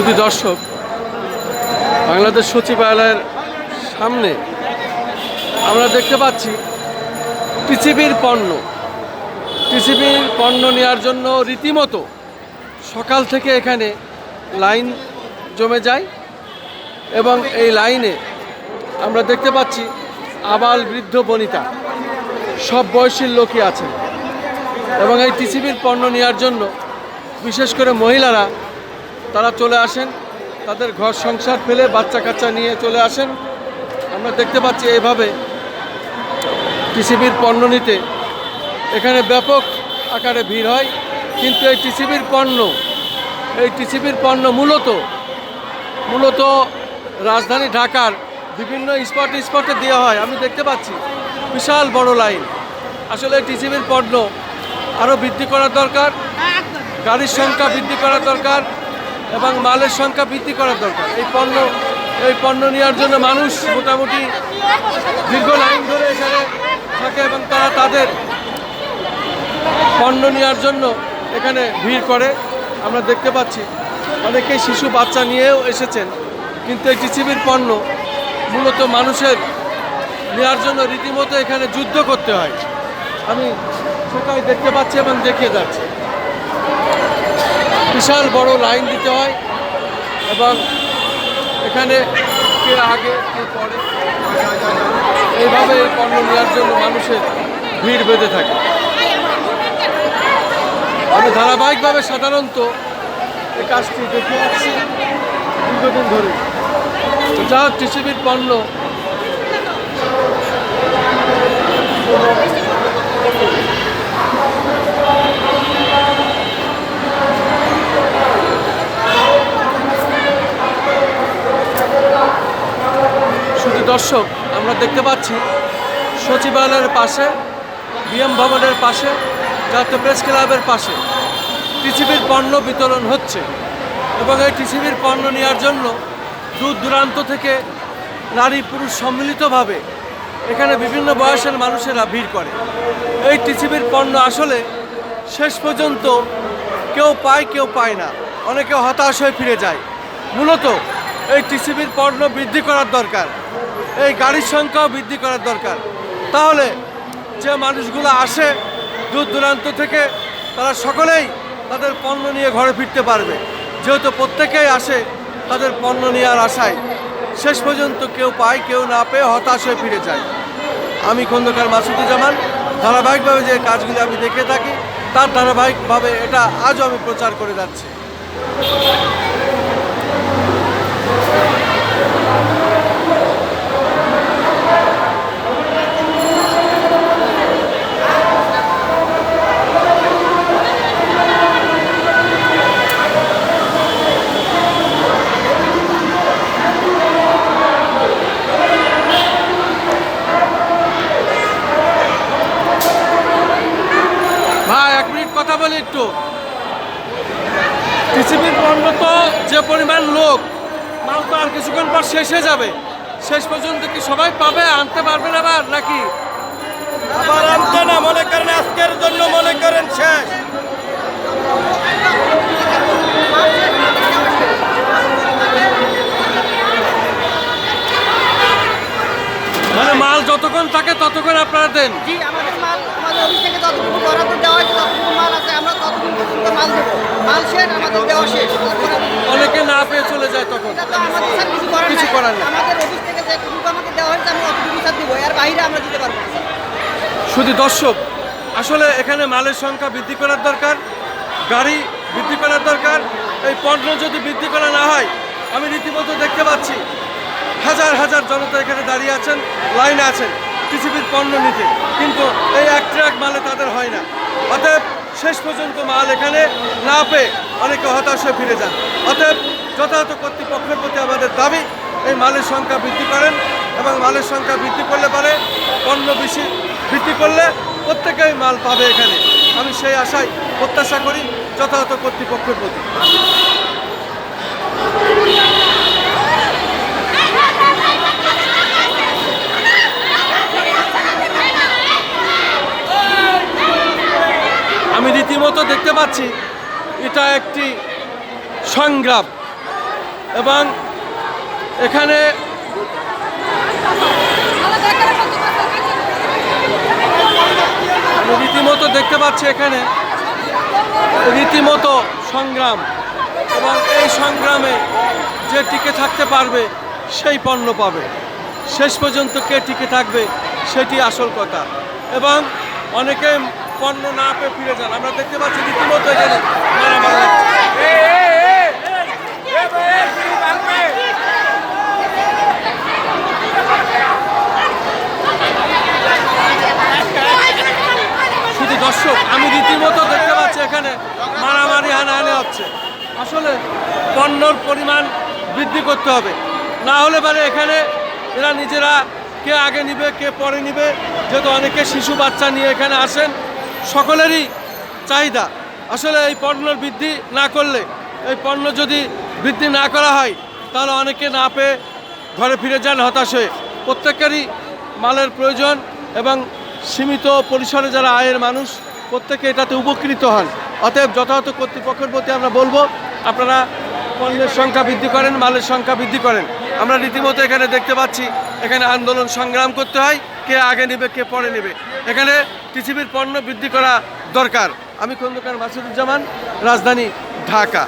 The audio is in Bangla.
শুধু দর্শক, বাংলাদেশ সচিবালয়ের সামনে আমরা দেখতে পাচ্ছি টিসিবির পণ্য। টিসিবির পণ্য নেওয়ার জন্য রীতিমতো সকাল থেকে এখানে লাইন জমে যায় এবং এই লাইনে আমরা দেখতে পাচ্ছি আবাল বৃদ্ধ বনিতা। সব বয়সীর লোকই আছেন। এবং এই টিসিবির পণ্য নেওয়ার জন্য বিশেষ করে মহিলারা তারা চলে আসেন, তাদের ঘর সংসার ফেলে বাচ্চা কাচ্চা নিয়ে চলে আসেন। আমরা দেখতে পাচ্ছি এইভাবে টিসিবির পণ্য নিতে। এখানে ব্যাপক আকারে ভিড় হয়, কিন্তু এই টিসিবির পণ্য, এই টিসিবির পণ্য মূলত মূলত রাজধানী ঢাকার বিভিন্ন স্পট স্পটে দেওয়া হয়। আমি দেখতে পাচ্ছি বিশাল বড় লাইন। আসলে টিসিবির পণ্য আরও বৃদ্ধি করার দরকার, গাড়ির সংখ্যা বৃদ্ধি করা দরকার এবং মালের সংখ্যা বৃদ্ধি করা দরকার। এই পণ্য এই পণ্য নেওয়ার জন্য মানুষ মোটামুটি দীর্ঘ লাইন ধরে এখানে থাকে এবং তারা তাদের পণ্য নেওয়ার জন্য এখানে ভিড় করে। আমরা দেখতে পাচ্ছি অনেকেই শিশু, বাচ্চা নিয়েও এসেছেন। কিন্তু এই টিসিবির পণ্য মূলত মানুষের নেওয়ার জন্য রীতিমতো এখানে যুদ্ধ করতে হয়। আমি সেটাই দেখতে পাচ্ছি এবং দেখিয়ে যাচ্ছি। বিশাল বড় লাইন দিতে হয় এবং এখানে কে আগে, কে পরে এইভাবে এই পণ্য নেওয়ার জন্য মানুষের ভিড় বেঁধে থাকে। আমি ধারাবাহিকভাবে সাধারণত এই কাজটি দেখে আসছি দীর্ঘদিন ধরে যা টিসিবির পণ্য শুধু দর্শক, আমরা দেখতে পাচ্ছি সচিবালয়ের পাশে, বিএম ভবনের পাশে, জাতীয় প্রেস ক্লাবের পাশে টিসিবির পণ্য বিতরণ হচ্ছে এবং এই টিসিবির পণ্য নেওয়ার জন্য দূর দূরান্ত থেকে নারী পুরুষ সম্মিলিতভাবে এখানে বিভিন্ন বয়সের মানুষেরা ভিড় করে। এই টিসিবির পণ্য আসলে শেষ পর্যন্ত কেউ পায় কেউ পায় না। অনেকে হতাশ হয়ে ফিরে যায়। মূলত এই টিসিবির পণ্য বৃদ্ধি করার দরকার। এই গাড়ির সংখ্যাও বৃদ্ধি করার দরকার। তাহলে যে মানুষগুলো আসে দূর দূরান্ত থেকে, তারা সকলেই তাদের পণ্য নিয়ে ঘরে ফিরতে পারবে। যেহেতু প্রত্যেকেই আসে তাদের পণ্য নেওয়ার আশায়, শেষ পর্যন্ত কেউ পায়, কেউ না পেয়ে হতাশ হয়ে ফিরে যায়। আমি খন্দকার মাসুদুজ্জামান, ধারাবাহিকভাবে যে কাজগুলি আমি দেখে থাকি, তার ধারাবাহিকভাবে এটা আজও আমি প্রচার করে যাচ্ছি ভাই এক মিনিট কথা বলি একটু টিসিবির পণ্য তো যে পরিমাণ লোক মাল তো আর কিছুক্ষণ পর শেষ হয়ে যাবে। শেষ পর্যন্ত কি সবাই পাবে আনতে পারবেন আবার নাকি? আবার আনতে না মনে করেন আজকের জন্য মনে করেন শেষ। মানে মাল যতক্ষণ থাকে ততক্ষণ আপনারা দেন। জি আমাদের মাল আমাদের অফিস থেকে যতটুকু বরাদ্দ দেওয়া হয়েছে ততটুকু মাল আছে আমরা ততটুকু মাল দেবো। মাল শেষ আমাদের দেওয়া শেষ। না পেয়ে চলে যায় তখন। কিছু করার নাই। শুধু দর্শক আসলে এখানে মালের সংখ্যা বৃদ্ধি করার দরকার গাড়ি বৃদ্ধি করার দরকার এই পণ্য যদি বৃদ্ধি করা না হয় আমি রীতিমতো দেখতে পাচ্ছি হাজার হাজার জনতা এখানে দাঁড়িয়ে আছেন লাইনে আছেন পৃথিবীর পণ্য নিতে। কিন্তু এই এক ট্রাক মালে তাদের হয় না। অতএব শেষ পর্যন্ত মাল এখানে না পেয়ে অনেকে হতাশ ফিরে যান। অতএব যথাযথ কর্তৃপক্ষের প্রতি আমাদের দাবি, এই মালের সংখ্যা বৃদ্ধি করেন এবং মালের সংখ্যা বৃদ্ধি করলে পারে, পণ্য বেশি বৃদ্ধি করলে প্রত্যেকেই মাল পাবে এখানে। আমি সেই আশায় প্রত্যাশা করি যথাযথ কর্তৃপক্ষের প্রতি আমি রীতিমতো দেখতে পাচ্ছি এটা একটি সংগ্রাম। এবং এখানে রীতিমতো দেখতে পাচ্ছি এখানে রীতিমতো সংগ্রাম। এবং এই সংগ্রামে যে টিকে থাকতে পারবে, সেই পণ্য পাবে। শেষ পর্যন্ত কে টিকে থাকবে, সেটি আসল কথা। এবং অনেকে পণ্য না পেয়ে ফিরে যান। আমরা দেখতে পাচ্ছি রীতিমতো এখানে মারামারি। শুধু দর্শক, আমি রীতিমতো দেখতে পাচ্ছি এখানে মারামারি হানাহানি হচ্ছে। আসলে পণ্যর পরিমাণ বৃদ্ধি করতে হবে। না হলে পারে এখানে এরা নিজেরা কে আগে নিবে, কে পরে নিবে, যেহেতু অনেকে শিশু বাচ্চা নিয়ে এখানে আসেন। সকলেরই চাহিদা। আসলে এই পণ্যর বৃদ্ধি না করলে, এই পণ্য যদি বৃদ্ধি না করা হয়, তাহলে অনেকে না পেয়ে ঘরে ফিরে যান হতাশ হয়ে। প্রত্যেকেরই মালের প্রয়োজন এবং সীমিত পরিসরে যারা আয়ের মানুষ, প্রত্যেকে এটাতে উপকৃত হন। অতএব যথাযথ কর্তৃপক্ষের প্রতি আমরা বলব, আপনারা পণ্যের সংখ্যা বৃদ্ধি করেন, মালের সংখ্যা বৃদ্ধি করেন। আমরা রীতিমতো এখানে দেখতে পাচ্ছি, এখানে আন্দোলন সংগ্রাম করতে হয়। কে আগে নেবে, কে পরে নেবে। এখানে টিসিবির পণ্য বৃদ্ধি করা দরকার। আমি খন্দকার মাসুদুজ্জামান, রাজধানী ঢাকা।